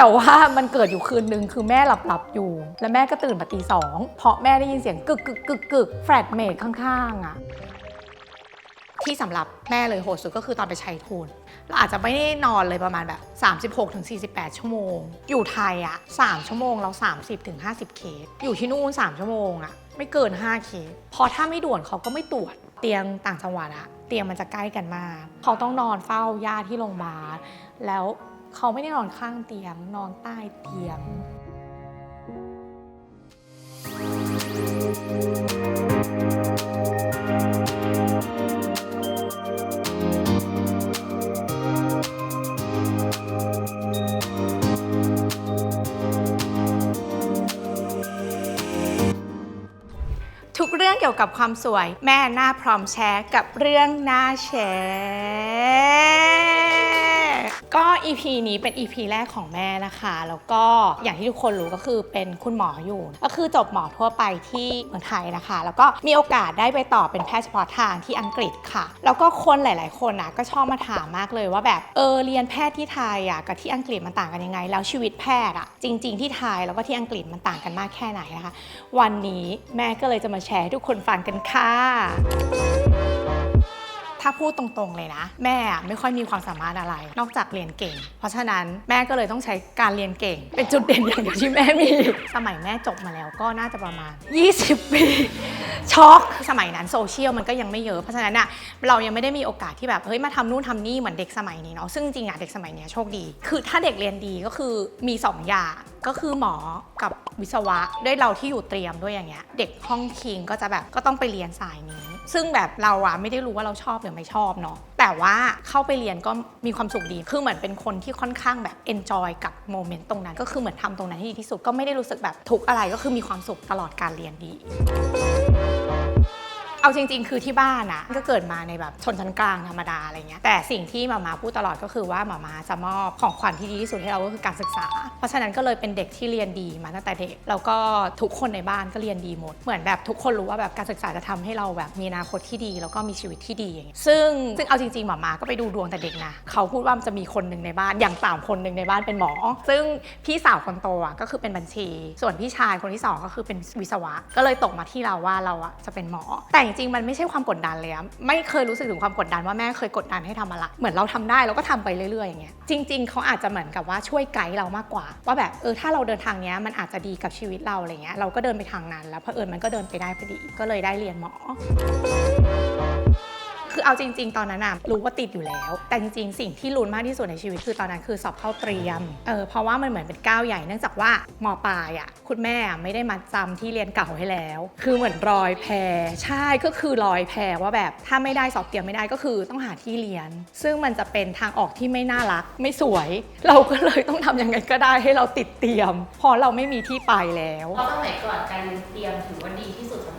แต่ว่ามันเกิดอยู่คืนนึงคือแม่หลับหลับๆอยู่ แล้วแม่ก็ตื่นมาตีสองเพราะแม่ได้ยินเสียงกึกกึกกึกกึกแฟลตเมดข้างๆอะที่สำหรับแม่เลยโหดสุดก็คือตอนไปชัยทูนเราอาจจะไม่ได้นอนเลยประมาณแบบ 36-48 ชั่วโมง อยู่ไทยอะ3ชั่วโมงเรา 30-50 เคส อยู่ที่นู่น 3 ชั่วโมงอะไม่เกิน 5 เคส พอถ้าไม่ด่วนเขาก็ไม่ตรวจ เตียงต่างจังหวัดอะเตียงมันจะใกล้กันมาก เขาต้องนอนเฝ้าญาติที่โรงพยาบาล แล้ว เขาไม่ได้นอนข้างเตียง นอนใต้เตียง ทุกเรื่องเกี่ยวกับความสวย แม่หน้าพร้อมแชร์กับเรื่องหน้าแชร์ EP นี้เป็น EP แรกของแม่นะคะ แล้วก็อย่างที่ทุกคนรู้ก็คือเป็นคุณหมออยู่ ก็คือจบหมอทั่วไปที่เมืองไทยนะคะ แล้วก็มีโอกาสได้ไปต่อเป็นแพทย์เฉพาะทางที่อังกฤษค่ะ แล้วก็คนหลาย ๆ คนนะก็ชอบมาถามมากเลยว่าแบบเออเรียนแพทย์ที่ไทยอะกับที่อังกฤษมันต่างกันยังไง แล้วชีวิตแพทย์อะจริง ๆ ที่ไทยแล้วก็ที่อังกฤษมันต่างกันมากแค่ไหนนะคะ วันนี้แม่ก็เลยจะมาแชร์ให้ทุกคนฟังกันค่ะาพูดตรงๆเลยนะ แม่ไม่ค่อยมีความสามารถอะไร นอกจากเรียนเก่ง เพราะฉะนั้นแม่ก็เลยต้องใช้การเรียนเก่ง เป็นจุดเด่นอย่างเดียวที่แม่มี สมัยแม่จบมาแล้วก็น่าจะประมาณ 20 ปีช็อกสมัยนั้นโซเชียลมันก็ยังไม่เยอะเพราะฉะนั้นอะเรายังไม่ได้มีโอกาสที่แบบเฮ้ยมาทำนู่นทำนี่เหมือนเด็กสมัยนี้เนาะซึ่งจริงอะเด็กสมัยนี้โชคดี คือถ้าเด็กเรียนดีก็คือมีสองอย่างก็คือหมอกับวิศวะด้วยเราที่อยู่เตรียมด้วยอย่างเงี้ย เด็กห้องคิงก็จะแบบก็ต้องไปเรียนสายนี้ ซึ่งแบบเราอะไม่ได้รู้ว่าเราชอบหรือไม่ชอบเนาะแต่ว่าเข้าไปเรียนก็มีความสุขดีคือเหมือนเป็นคนที่ค่อนข้างแบบ enjoy กับโมเมนต์ตรงนั้น ก็คือเหมือนทำตรงนั้นให้ดีที่สุดก็ไม่ได้รู้สึกแบบทุกอะไรก็คือมีความสุขตลอดการเรียนดี เอาจริง ๆ คือที่บ้านอะก็เกิดมาในแบบชนชั้นกลางธรรมดาอะไรเงี้ยแต่สิ่งที่หมามาพูดตลอดก็คือว่าหมามาจะมอบของขวัญที่ดีที่สุดให้เราก็คือการศึกษา เพราะฉะนั้นก็เลยเป็นเด็กที่เรียนดีมาตั้งแต่เด็กแล้วก็ทุกคนในบ้านก็เรียนดีหมด เหมือนแบบทุกคนรู้ว่าแบบการศึกษาจะทำให้เราแบบมีอนาคตที่ดี แล้วก็มีชีวิตที่ดีอย่างเงี้ยซึ่งซึ่งเอาจริงๆหมามาก็ไปดูดวงแต่เด็กนะเขาพูดว่ามันจะมีคนหนึ่งในบ้านอย่างต่ำคนหนึ่งในบ้านเป็นหมอ ซึ่งพี่สาวคนโตอะก็คือเป็นบัญชี ส่วนพี่ชายคนที่สองก็คือเป็นวิศวะ ก็เลยตกมาที่เราว่าเราอะจะเป็นหมอแต่จจริงมันไม่ใช่ความกดดันเลยอะไม่เคยรู้สึกถึงความกดดันว่าแม่เคยกดดันให้ทำอะไรเหมือนเราทำได้เราก็ทำไปเรื่อยๆอย่างเงี้ยจริง ๆเขาอาจจะเหมือนกับว่าช่วยไกด์เรามากกว่า ว่าแบบเออถ้าเราเดินทางเนี้ยมันอาจจะดีกับชีวิตเราอะไรเงี้ยเราก็เดินไปทางนั้น แล้วเพอเอิญมันก็เดินไปได้พอดีก็เลยได้เรียนหมอ คือเอาจริง ๆ ตอนนั้นอะรู้ว่าติดอยู่แล้ว แต่จริง ๆ สิ่งที่ลุ้นมากที่สุดในชีวิตคือตอนนั้นคือสอบเข้าเตรียม เออ เพราะว่ามันเหมือนเป็นก้าวใหญ่เนื่องจากว่ามปลายอะคุณแม่ไม่ได้มาจำที่เรียนเก่าให้แล้ว คือเหมือนรอยแพรใช่ก็คือรอยแพรว่าแบบถ้าไม่ได้สอบเตรียมไม่ได้ก็คือต้องหาที่เรียน ซึ่งมันจะเป็นทางออกที่ไม่น่ารัก ไม่สวย เราก็เลยต้องทำยังไงก็ได้ให้เราติดเตรียมเพราะเราไม่มีที่ไปแล้วเพราะสมัยก่อนการเรียนเตรียมถือว่าดีที่สุดสำ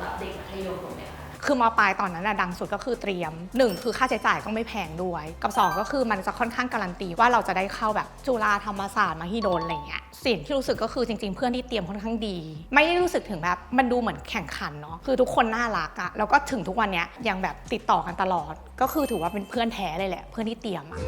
คือมปลายตอนนั้นนะดังสุดก็คือเตรียม 1 คือค่าใช้จ่ายก็ไม่แพงด้วย กับ 2 ก็คือมันจะค่อนข้างการันตีว่าเราจะได้เข้าแบบจุฬาธรรมศาสตร์มหิดลอะไรเงี้ยสิ่งที่รู้สึกก็คือจริง ๆ เพื่อนที่เตรียมค่อนข้างดี ไม่ได้รู้สึกถึงแบบมันดูเหมือนแข่งขันเนาะคือทุกคนน่ารักอะแล้วก็ถึงทุกวันเนี้ยยังแบบติดต่อกันตลอด ก็คือถือว่าเป็นเพื่อนแท้เลยแหละ เพื่อนที่เตรียมอะ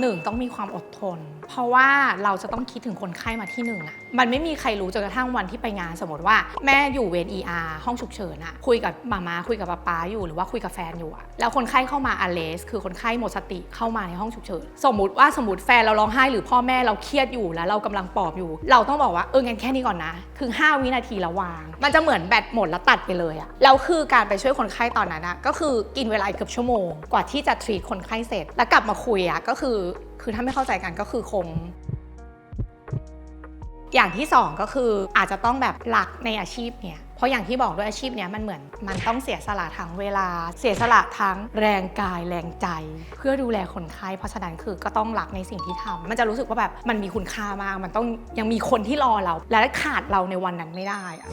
หนึ่งต้องมีความอดทน เพราะว่าเราจะต้องคิดถึงคนไข้มาที่หนึ่งอะมันไม่มีใครรู้จนกระทั่งวันที่ไปงานสมมติว่า แม่อยู่เวร ER ห้องฉุกเฉินอะคุยกับมามาคุยกับป๊าป๊าอยู่หรือว่าคุยกับแฟนอยู่อะแล้วคนไข้เข้ามาอเลส คือคนไข้หมดสติเข้ามาในห้องฉุกเฉินสมมติว่าสมมติแฟนเราร้องไห้หรือพ่อแม่เราเครียดอยู่แล้วเรากำลังปลอบอยู่ เราต้องบอกว่าเอองั้นแค่นี้ก่อนนะ คือ 5 วินาทีแล้ววาง มันจะเหมือนแบตหมดแล้วตัดไปเลยอะแล้วคือการไปช่วยคนไข้ตอนนั้นอะก็คือกินเวลาเกือบชั่วโมงกว่าที่จะทรีตคนไข้เสร็จแล้วกลับมาคุยอะก็คือคือถ้าไม่เข้าใจกันก็คือคง อย่างที่สองก็คืออาจจะต้องแบบหลักในอาชีพเนี่ยเพราะอย่างที่บอกด้วยอาชีพเนี้ยมันเหมือนมันต้องเสียสละทั้งเวลา เสียสละทั้งแรงกายแรงใจ เพื่อดูแลคนไข้เพราะฉะนั้นคือก็ต้องรักในสิ่งที่ทำมันจะรู้สึกว่าแบบมันมีคุณค่ามาก มันต้องยังมีคนที่รอเรา และขาดเราในวันนั้นไม่ได้อะ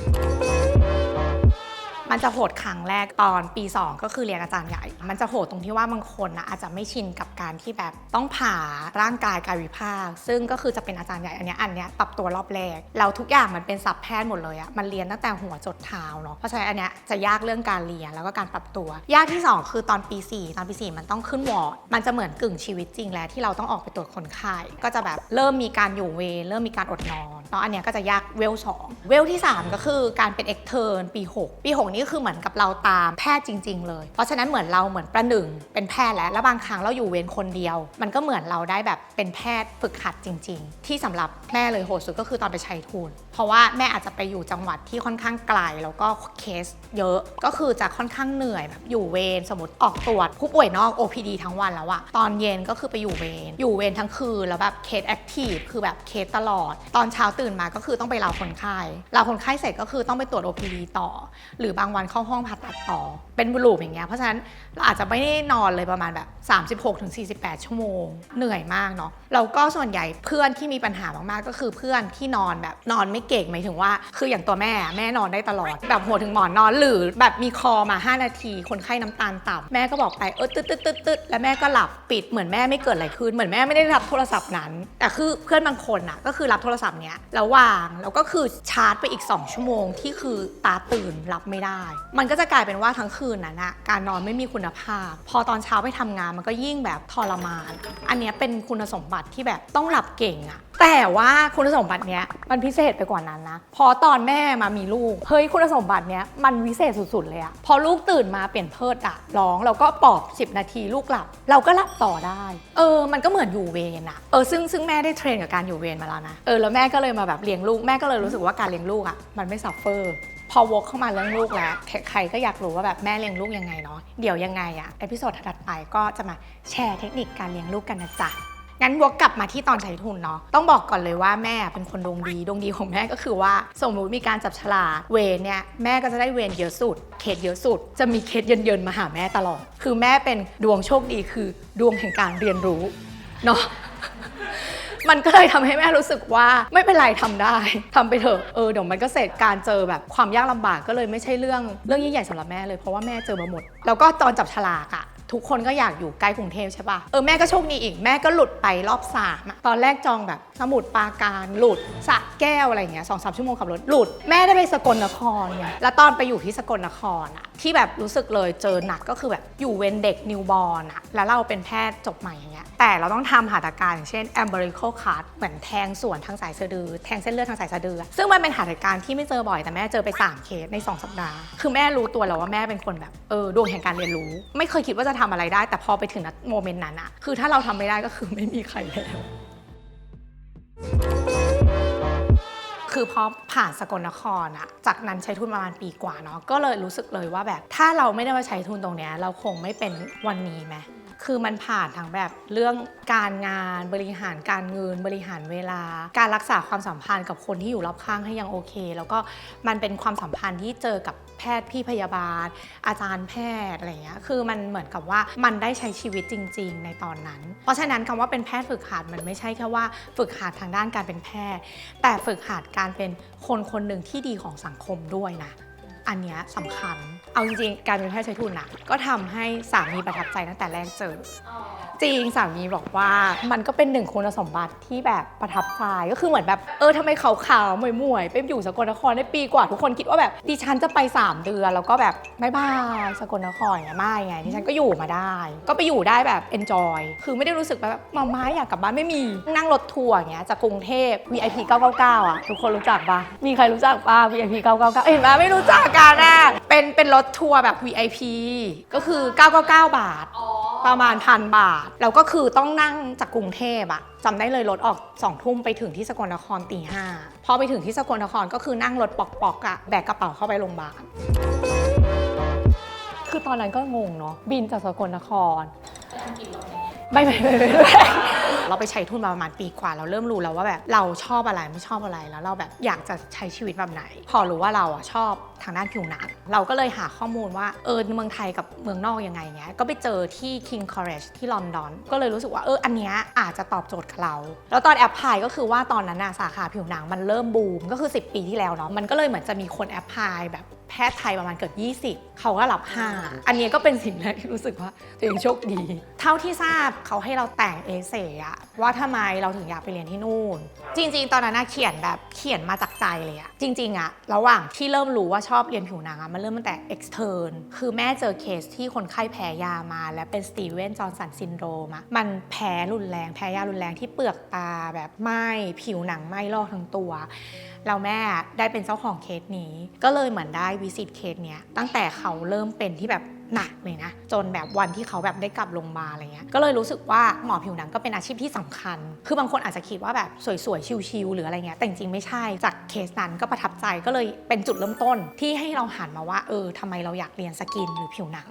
มันจะโหดครั้งแรกตอนปี 2 ก็คือเรียนอาจารย์ใหญ่ มันจะโหดตรงที่ว่าบางคนนะอาจจะไม่ชินกับการที่แบบต้องผ่าร่างกายกายวิภาค ซึ่งก็คือจะเป็นอาจารย์ใหญ่อันนี้อันนี้ปรับตัวรอบแรกแล้วทุกอย่างมันเป็นศัพท์แพทย์หมดเลยอะมันเรียนตั้งแต่หัวจดเท้าเนาะเพราะฉะนั้นอันนี้จะยากเรื่องการเรียนแล้วก็การปรับตัว ยากที่สองคือตอนปี 4 ตอนปี 4 มันต้องขึ้นวอร์ดมันจะเหมือนกึ่งชีวิตจริงแล้วที่เราต้องออกไปตรวจคนไข้ก็จะแบบเริ่มมีการอยู่เวรเริ่มมีการอดนอนเนาะอันนี้ก็จะยากเวลสองเวลที่ 3 ก็คือการเป็นเอ็กเทอร์ปี 6 ปี6นี่คือเหมือนกับเราตามแพทย์จริง ๆ เลย เพราะฉะนั้นเหมือนเราเหมือนประหนึ่งเป็นแพทย์แล้ว แล้วบางครั้งเราอยู่เวรคนเดียว มันก็เหมือนเราได้แบบเป็นแพทย์ฝึกหัดจริง ๆ ที่สำหรับแม่เลยโหดสุดก็คือตอนไปชัยทุนเพราะว่าแม่อาจจะไปอยู่จังหวัดที่ค่อนข้างไกลแล้วก็เคสเยอะ ก็คือจะค่อนข้างเหนื่อยแบบอยู่เวรสมมติออกตรวจผู้ป่วยนอก OPD ทั้งวันแล้วอะตอนเย็นก็คือไปอยู่เวรอยู่เวรทั้งคืนแล้วแบบเคสแอคทีฟคือแบบเคสตลอด ตอนเช้าตื่นมาก็คือต้องไปลาคนไข้ลาคนไข้เสร็จก็คือต้องไปตรวจ OPD ต่อ หรือบางวันเข้าห้องผ่าตัดต่อ เป็นบุลูปอย่างเงี้ย เพราะฉะนั้นเราอาจจะไม่ได้นอนเลยประมาณแบบ 36-48 ชั่วโมง เหนื่อยมากเนาะแล้วก็ส่วนใหญ่เพื่อนที่มีปัญหามากๆ ก็คือเพื่อนที่นอนแบบนอนไม่เก่งหมายถึงว่า คืออย่างตัวแม่แม่นอนได้ตลอด แบบหัวถึงหมอนนอนหรือแบบมีคอมา 5 นาที คนไข้น้ำตาลต่ำแม่ก็บอกไปเออตึ๊ดตึ๊ดตึ๊ดตึ๊ดแล้วแม่ก็หลับปิดเหมือนแม่ไม่เกิดอะไรขึ้นเหมือนแม่ไม่ได้รับโทรศัพท์นั้น แต่คือเพื่อนบางคนอะก็คือรับโทรศัพท์เนี้ยแล้ววางแล้วก็คือชาร์จไปอีก 2 ชั่วโมงที่คือตาตื่นรับไม่ได้มันก็จะกลายเป็นว่าทั้งคืนนั้นอะการนอนไม่มีคุณภาพ พอตอนเช้าไปทำงานมันก็ยิ่งแบบทรมาน อันนี้เป็นคุณสมบัติที่แบบต้องหลับเก่งอะแต่ว่าคุณสมบัติเนี้ยมันพิเศษไปกว่านั้นนะ พอตอนแม่มามีลูก เฮ้ยคุณสมบัติเนี้ยมันวิเศษสุดๆเลยอะพอลูกตื่นมาเปลี่ยนเพิดอะร้องแล้วก็ปอบ 10 นาทีลูกหลับ เราก็หลับต่อได้ เออ มันก็เหมือนอยู่เวรอะเออซึ่งซึ่งแม่ได้เทรนกับการอยู่เวรมาแล้วนะ เออแล้วแม่ก็เลยมาแบบเลี้ยงลูกแม่ก็เลยรู้สึกว่าการเลี้ยงลูกอะมันไม่ซัฟเฟอร์ พอวกเข้ามาเรื่องลูกแล้ว ใครก็อยากรู้ว่าแบบแม่เลี้ยงลูกยังไงเนาะเดี๋ยวยังไงอะเอพิโซดถัดไปก็จะมาแชร์เทคนิคการเลี้ยงลูกกันนะจ๊ะงั้นวกกลับมาที่ตอนใช้ทุนเนาะต้องบอกก่อนเลยว่าแม่เป็นคนดวงดีดวงดีของแม่ก็คือว่า สมมติมีการจับฉลากเวรเนี่ยแม่ก็จะได้เวรเยอะสุดเคสเยอะสุด จะมีเคสเยินๆมาหาแม่ตลอด คือแม่เป็นดวงโชคดีคือดวงแห่งการเรียนรู้เนาะ มันก็เลยทำให้แม่รู้สึกว่าไม่เป็นไรทำได้ทำไปเถอะเออเดี๋ยวมันก็เสร็จการเจอแบบความยากลำบากก็เลยไม่ใช่เรื่องเรื่องยิ่งใหญ่สำหรับแม่เลยเพราะว่าแม่เจอมาหมด แล้วก็ตอนจับฉลากอะทุกคนก็อยากอยู่ใกล้กรุงเทพใช่ปะเออแม่ก็โชคดีอีกแม่ก็หลุดไปรอบสามตอนแรกจองแบบสมุทรปาการหลุดสะแก้วอะไรเงี้ยสองสามชั่วโมงขับรถหลุด แม่ได้ไปสกลนครเนี่ยแล้วตอนไปอยู่ที่สกลนครอะที่แบบรู้สึกเลยเจอหนักก็คือแบบอยู่เวนเด็กนิวบอ r นอะแล้วเราเป็นแพทย์จบใหม่อย่างเงี้ยแต่เราต้องทำหัตถการอย่างเช่น umbilical cut เหมือนแทงส่วนทางสายสะดือ แทงเส้นเลือดทางสายสะดือ ซึ่งมันเป็นหัตถการที่ไม่เจอบ่อยแต่แม่เจอไป 3 เคสใน 2 สัปดาห์ คือแม่รู้ตัวแล้วว่าแม่เป็นคนแบบเออดวงแห่งการเรียนรู้ ไม่เคยคิดว่าจะทำอะไรได้ แต่พอไปถึงโมเมนต์นั้นอะคือถ้าเราทำไม่ได้ก็คือไม่มีใครแล้ว คือพอผ่านสกลนครอะจากนั้นใช้ทุนประมาณปีกว่าเนาะก็เลยรู้สึกเลยว่าแบบถ้าเราไม่ได้มาใช้ทุนตรงเนี้ยเราคงไม่เป็นวันนี้ไหม คือมันผ่านทั้งแบบเรื่องการงานบริหารการเงินบริหารเวลา การรักษาความสัมพันธ์กับคนที่อยู่รอบข้างให้ยังโอเค แล้วก็มันเป็นความสัมพันธ์ที่เจอกับแพทย์พี่พยาบาล อาจารย์แพทย์อะไรเงี้ยคือมันเหมือนกับว่ามันได้ใช้ชีวิตจริง ๆ ในตอนนั้น เพราะฉะนั้นคำว่าเป็นแพทย์ฝึกหัดมันไม่ใช่แค่ว่าฝึกหัดทางด้านการเป็นแพทย์ แต่ฝึกหัดการเป็นคนคนหนึ่งที่ดีของสังคมด้วยนะ อันเนี้ยสำคัญ เอาจริงๆ การเป็นแพทย์ใช้ทุนนะก็ทำให้สามีประทับใจตั้งแต่แรกเจอ จริงสามีบอกว่ามันก็เป็นหนึ่งคุณสมบัติที่แบบประทับใจก็คือเหมือนแบบเออทำไมขาวๆมวยๆไปอยู่สกลนครได้ปีกว่าทุกคนคิดว่าแบบดิฉันจะไป 3 เดือน แล้วก็แบบไม่บายสกลนครเงี้ยไม่ไงดิฉันก็อยู่มาได้ ก็ไปอยู่ได้แบบ enjoy คือไม่ได้รู้สึกแบบมาม้าอยากกลับบ้านไม่มีนั่งรถทัวร์อย่างเงี้ยจากกรุงเทพ VIP 999อะทุกคนรู้จักปะมีใครรู้จักปะ VIP 999เห็นปะไม่รู้จักกันอะเป็นเป็นรถทัวร์แบบ VIP ก็คือ 999 บาท ประมาณพันบาท แล้วก็คือต้องนั่งจากกรุงเทพอะจำได้เลยรถออกสองทุ่มไปถึงที่สกลนครตีห้าพอไปถึงที่สกลนครก็คือนั่งรถปอกๆอะแบกกระเป๋าเข้าไปโรงพยาบาลคือตอนนั้นก็งงเนาะบินจากสกลนครไปอังกฤษเหรอเนี่ยไม่ไม่ไม่ไม่ไม่เราไปใช้ทุนมาประมาณปีกว่า เราเริ่มรู้แล้วว่าแบบเราชอบอะไรไม่ชอบอะไรแล้วเราแบบอยากจะใช้ชีวิตแบบไหน พอรู้ว่าเราอะชอบทางด้านผิวหนัง เราก็เลยหาข้อมูลว่าเออเมืองไทยกับเมืองนอกยังไงเงี้ยก็ไปเจอที่ King College ที่ลอนดอนก็เลยรู้สึกว่าเอออันเนี้ยอาจจะตอบโจทย์กับเรา แล้วตอนแอปพลายก็คือว่าตอนนั้นน่ะสาขาผิวหนังมันเริ่มบูมก็คือ 10 ปีที่แล้วเนาะมันก็เลยเหมือนจะมีคนแอปพลายแบบแพทย์ไทยประมาณเกือบ20 เขาก็รับ 5 อันนี้ก็เป็นสิ่งแรกที่รู้สึกว่าตัวเองโชคดี เท่าที่ทราบเขาให้เราแต่งเอเซว่าทำไมเราถึงอยากไปเรียนที่นู่น จริง ๆ ตอนนั้นเขียนแบบเขียนมาจากใจเลยอะจริงๆอะระหว่างที่เริ่มรู้ว่าชอบเรียนผิวหนังอะมันเริ่มตั้งแต่ extern คือแม่เจอเคสที่คนไข้แพ้ยามา และเป็นสตีเวนจอห์นสันซินโดรมอะมันแพ้รุนแรงแพ้ยารุนแรงที่เปลือกตาแบบไหม้ผิวหนังไหม้ลอกทั้งตัวเราแม่ได้เป็นเจ้าของเคสนี้ ก็เลยเหมือนได้วิสิตเคสเนี้ยตั้งแต่เขาเริ่มเป็นที่แบบ หนักเลยนะ จนแบบวันที่เขาแบบได้กลับโรงพยาบาลอะไรเงี้ยก็เลยรู้สึกว่าหมอผิวหนังก็เป็นอาชีพที่สำคัญ คือบางคนอาจจะคิดว่าแบบสวยๆชิวๆหรืออะไรเงี้ยแต่จริงไม่ใช่จากเคสนั้นก็ประทับใจก็เลยเป็นจุดเริ่มต้นที่ให้เราหันมาว่าเออทำไมเราอยากเรียนสกินหรือผิวหนัง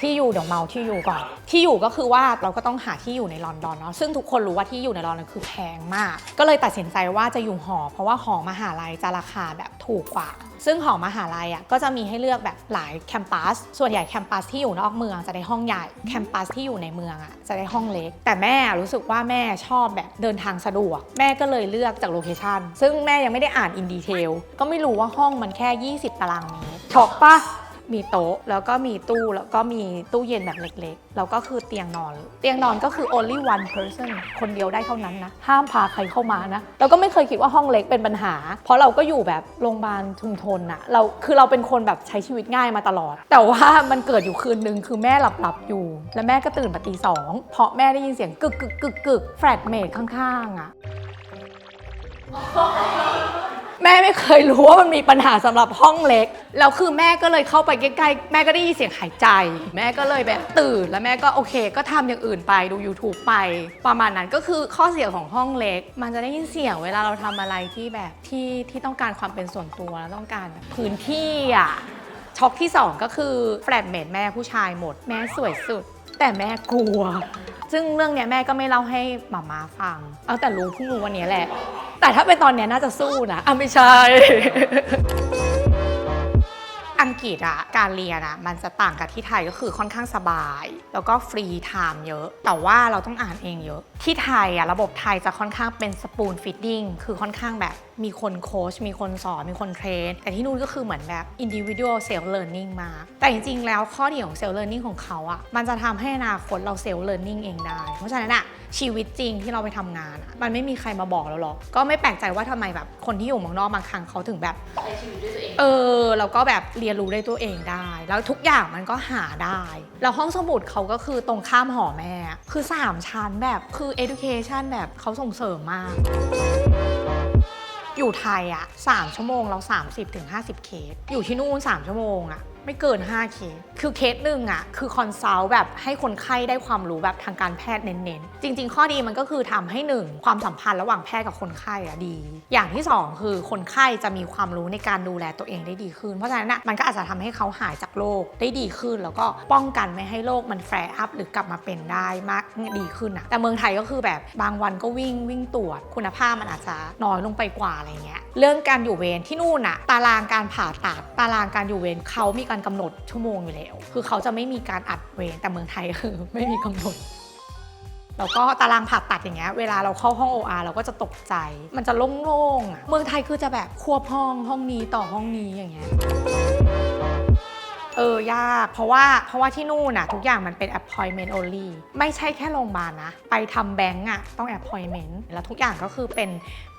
ที่อยู่เดี๋ยวเมาที่อยู่ก่อน ที่อยู่ก็คือว่าเราก็ต้องหาที่อยู่ในลอนดอนเนาะซึ่งทุกคนรู้ว่าที่อยู่ในลอนดอนคือแพงมาก ก็เลยตัดสินใจว่าจะอยู่หอ เพราะว่าหอมหาลัยจะราคาแบบถูกกว่า ซึ่งหอมหาลัยอะก็จะมีให้เลือกแบบหลายแคมปัสส่วนใหญ่แคมปัสที่อยู่นอกเมืองจะได้ห้องใหญ่แคมปัสที่อยู่ในเมืองอะจะได้ห้องเล็ก แต่แม่รู้สึกว่าแม่ชอบแบบเดินทางสะดวก แม่ก็เลยเลือกจากโลเคชันซึ่งแม่ยังไม่ได้อ่านอินดีเทลก็ไม่รู้ว่าห้องมันแค่ 20 ตารางเมตรช็อกปะ มีโต๊ะแล้วก็มีตู้แล้วก็มีตู้เย็นแบบเล็กๆ แล้วก็คือเตียงนอน เตียงนอนก็คือ only one person คนเดียวได้เท่านั้นนะ ห้ามพาใครเข้ามานะแล้วก็ไม่เคยคิดว่าห้องเล็กเป็นปัญหา เพราะเราก็อยู่แบบโรงพยาบาลชุมชนอะเราคือเราเป็นคนแบบใช้ชีวิตง่ายมาตลอด แต่ว่ามันเกิดอยู่คืนนึงคือแม่หลับหลับๆอยู่ แล้วแม่ก็ตื่นมาตีสองเพราะแม่ได้ยินเสียงกึกกึกกึกกึกแฟลตเมดข้างๆอะ แม่ไม่เคยรู้ว่ามันมีปัญหาสำหรับห้องเล็ก แล้วคือแม่ก็เลยเข้าไปใกล้ๆ แม่ก็ได้ยินเสียงหายใจ แม่ก็เลยแบบตื่น แล้วแม่ก็โอเค ก็ทำอย่างอื่นไปดู YouTube ไป ประมาณนั้นก็คือข้อเสียของห้องเล็ก มันจะได้ยินเสียงเวลาเราทำอะไรที่แบบที่ที่ต้องการความเป็นส่วนตัวแล้วต้องการแบบพื้นที่อะ ช็อกที่ 2 ก็คือแฟลตเมดแม่ผู้ชายหมด แม่สวยสุด แต่แม่กลัว ซึ่งเรื่องเนี้ยแม่ก็ไม่เล่าให้หมามาฟัง เอาแต่รู้เพิ่งรู้วันเนี้ยแหละ แต่ถ้าเป็นตอนเนี้ยน่าจะสู้นะอะไม่ใช่ อังกฤษอะการเรียนอะมันจะต่างกับที่ไทยก็คือค่อนข้างสบาย แล้วก็ฟรีไทม์เยอะ แต่ว่าเราต้องอ่านเองเยอะ ที่ไทยอะระบบไทยจะค่อนข้างเป็นสปูนฟิตติ้งคือค่อนข้างแบบ มีคนโค้ชมีคนสอนมีคนเทรนแต่ที่นู่นก็คือเหมือนแบบ individual self learning มา แต่จริงๆ แล้วข้อดีของ self learning ของเขาอะมันจะทำให้อนาคตเรา self learning เองได้ เพราะฉะนั้นอะชีวิตจริงที่เราไปทำงานอะมันไม่มีใครมาบอกเราหรอก ก็ไม่แปลกใจว่าทำไมแบบคนที่อยู่เมืองนอกบางครั้งเขาถึงแบบใช้ชีวิตด้วยตัวเองเออแล้วก็แบบเรียนรู้ได้ตัวเองได้ แล้วทุกอย่างมันก็หาได้แล้วห้องสมุดเขาก็คือตรงข้ามหอแม่ คือ 3 ชั้นแบบคือ education แบบเขาส่งเสริมมาก อยู่ไทยอะ3ชั่วโมงเรา 30ถึง50 เคส อยู่ที่นู่น 3 ชั่วโมงอะไม่เกิน 5 เคส คือเคสหนึ่งอะคือคอนซัลท์แบบให้คนไข้ได้ความรู้แบบทางการแพทย์เน้นๆ จริง ๆ ข้อดีมันก็คือทำให้หนึ่งความสัมพันธ์ระหว่างแพทย์กับคนไข้อะดี อย่างที่สองคือคนไข้จะมีความรู้ในการดูแลตัวเองได้ดีขึ้น เพราะฉะนั้นอะมันก็อาจจะทำให้เขาหายจากโรคได้ดีขึ้น แล้วก็ป้องกันไม่ให้โรคมันแฟร์อัพหรือกลับมาเป็นได้มากดีขึ้นอะแต่เมืองไทยก็คือแบบบางวันก็วิ่งวิ่งตรวจ คุณภาพมันอาจจะน้อยลงไปกว่าอะไรเงี้ย เรื่องการอยู่เวรที่นู่นอะตารางการผ่าตัดตารางการอยู่เวรเขามีการกำหนดชั่วโมงอยู่แล้ว คือเขาจะไม่มีการอัดเวรแต่เมืองไทยคือไม่มีกำหนดแล้วก็ตารางผ่าตัดอย่างเงี้ยเวลาเราเข้าห้อง OR เราก็จะตกใจ มันจะโล่งๆอะเมืองไทยคือจะแบบควบห้องห้องนี้ต่อห้องนี้อย่างเงี้ย เออยาก เพราะว่าเพราะว่าที่นู่นน่ะทุกอย่างมันเป็น appointment only ไม่ใช่แค่โรงพยาบาลนะ ไปทำแบงก์อะต้อง appointment แล้วทุกอย่างก็คือเป็น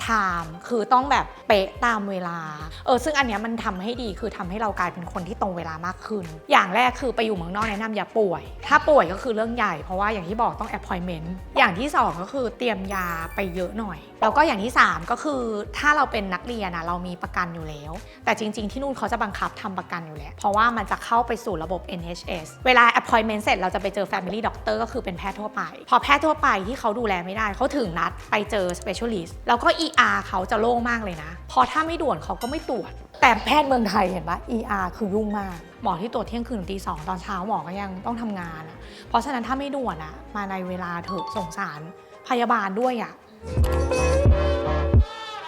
time คือต้องแบบเป๊ะตามเวลา เออซึ่งอันเนี้ยมันทำให้ดีคือทำให้เรากลายเป็นคนที่ตรงเวลามากขึ้น อย่างแรกคือไปอยู่เมืองนอกแนะนำอย่าป่วย ถ้าป่วยก็คือเรื่องใหญ่เพราะว่าอย่างที่บอกต้อง appointment อย่างที่สองก็คือเตรียมยาไปเยอะหน่อย แล้วก็อย่างที่สามก็คือถ้าเราเป็นนักเรียนนะเรามีประกันอยู่แล้ว แต่จริง ๆ ที่นู่นเขาจะบังคับทำประกันอยู่แล้ว เพราะว่ามันจะเข้าไปสู่ระบบ NHS เวลา appointment เสร็จเราจะไปเจอ family doctor ก็คือเป็นแพทย์ทั่วไป พอแพทย์ทั่วไปที่เขาดูแลไม่ได้เขาถึงนัดไปเจอ specialist แล้วก็ ER เขาจะโล่งมากเลยนะ พอถ้าไม่ด่วนเขาก็ไม่ตรวจ แต่แพทย์เมืองไทยเห็นปะ ER คือยุ่งมากหมอที่ตรวจเที่ยงคืนตีสองตอนเช้าหมอก็ยังต้องทำงานอะเพราะฉะนั้นถ้าไม่ด่วนอะมาในเวลาเถอะสงสารพยาบาลด้วยอะ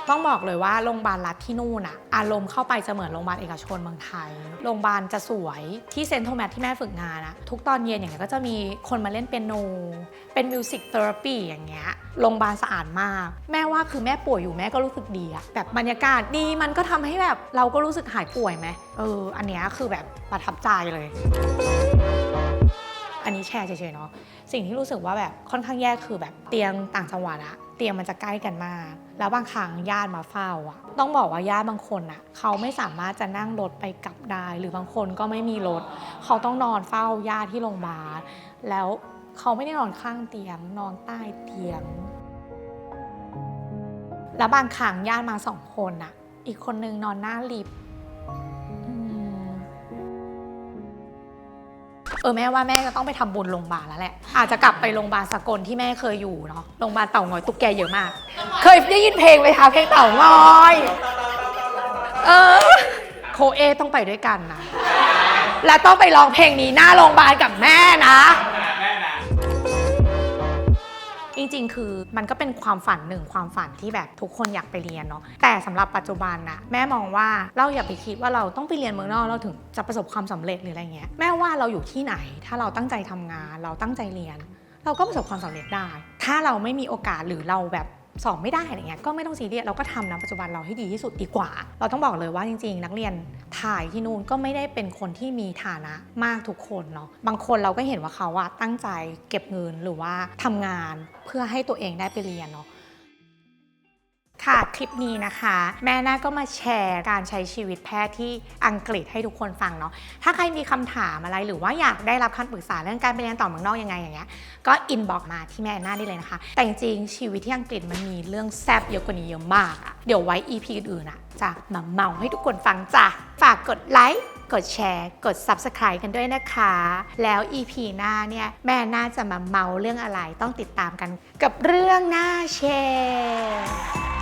ต้องบอกเลยว่าโรงพยาบาลรัฐที่นู่นอะอารมณ์เข้าไปจะเหมือนโรงพยาบาลเอกชนเมืองไทย โรงพยาบาลจะสวยที่เซนทรัลแมทที่แม่ฝึกงานอะทุกตอนเย็นอย่างเงี้ยก็จะมีคนมาเล่นเปียโน เป็นมิวสิกเทอราปีอย่างเงี้ยโรงพยาบาลสะอาดมาก แม่ว่าคือแม่ป่วยอยู่แม่ก็รู้สึกดีอะแบบบรรยากาศดีมันก็ทำให้แบบเราก็รู้สึกหายป่วยไหมเออ อันเนี้ยคือแบบประทับใจเลยอันนี้แชร์เฉยๆเนาะสิ่งที่รู้สึกว่าแบบค่อนข้างแย่คือแบบเตียงต่างจังหวัดอะ ตียงมันจะใกล้กันมาก แล้วบางครั้งญาติมาเฝ้าอะ ต้องบอกว่าญาติบางคนอะ เขาไม่สามารถจะนั่งรถไปกลับได้ หรือบางคนก็ไม่มีรถ เขาต้องนอนเฝ้าญาติที่โรงพยาบาล แล้วเขาไม่ได้นอนข้างเตียง นอนใต้เตียง แล้วบางครั้งญาติมาสองคนอะ อีกคนนึงนอนหน้าลิฟต์ เออแม่ว่าแม่จะต้องไปทำบุญโรงพยาบาลแล้วแหละ อาจจะกลับไปโรงพยาบาลสกลที่แม่เคยอยู่เนาะโรงพยาบาลเต่างอยตุ๊กแกเยอะมาก เคยได้ยินเพลงไหมคะเพลงเต่างอยเออโคเอต้องไปด้วยกันนะและต้องไปร้องเพลงนี้หน้าโรงพยาบาลกับแม่นะ จริงๆ คือมันก็เป็นความฝันหนึ่งความฝันที่แบบทุกคนอยากไปเรียนเนาะแต่สำหรับปัจจุบันนะแม่มองว่าเราอย่าไปคิดว่าเราต้องไปเรียนเมืองนอกเราถึงจะประสบความสำเร็จหรืออะไรเงี้ยแม่ว่าเราอยู่ที่ไหน ถ้าเราตั้งใจทำงาน เราตั้งใจเรียน เราก็ประสบความสำเร็จได้ ถ้าเราไม่มีโอกาสหรือเราแบบ สอบไม่ได้อะไรเงี้ยก็ไม่ต้องซีเรียสเราก็ทำนะปัจจุบันเราให้ดีที่สุดดีกว่า เราต้องบอกเลยว่าจริง ๆ นักเรียนถ่ายที่นู่นก็ไม่ได้เป็นคนที่มีฐานะมากทุกคนเนาะบางคนเราก็เห็นว่าเขาอะตั้งใจเก็บเงินหรือว่าทำงานเพื่อให้ตัวเองได้ไปเรียนเนาะ ค่ะ คลิปนี้นะคะ แม่น่าก็มาแชร์การใช้ชีวิตแพทย์ที่อังกฤษให้ทุกคนฟังเนาะถ้าใครมีคำถามอะไรหรือว่าอยากได้รับคำปรึกษาเรื่องการไปเรียนต่อเมืองนอกยังไงอย่างเงี้ยก็อินบอกมาที่แม่น้าได้เลยนะคะ แต่จริงๆชีวิตที่อังกฤษมันมีเรื่องแซบเยอะกว่านี้เยอะมากอะเดี๋ยวไว้ EP อื่นๆอะจะมาเมาให้ทุกคนฟังจ้ะฝากกดไลค์กดแชร์กด Subscribe กันด้วยนะคะ แล้ว EP หน้าเนี่ย แม่น่าจะมาเมาเรื่องอะไรต้องติดตามกันกับเรื่องหน่าแชร์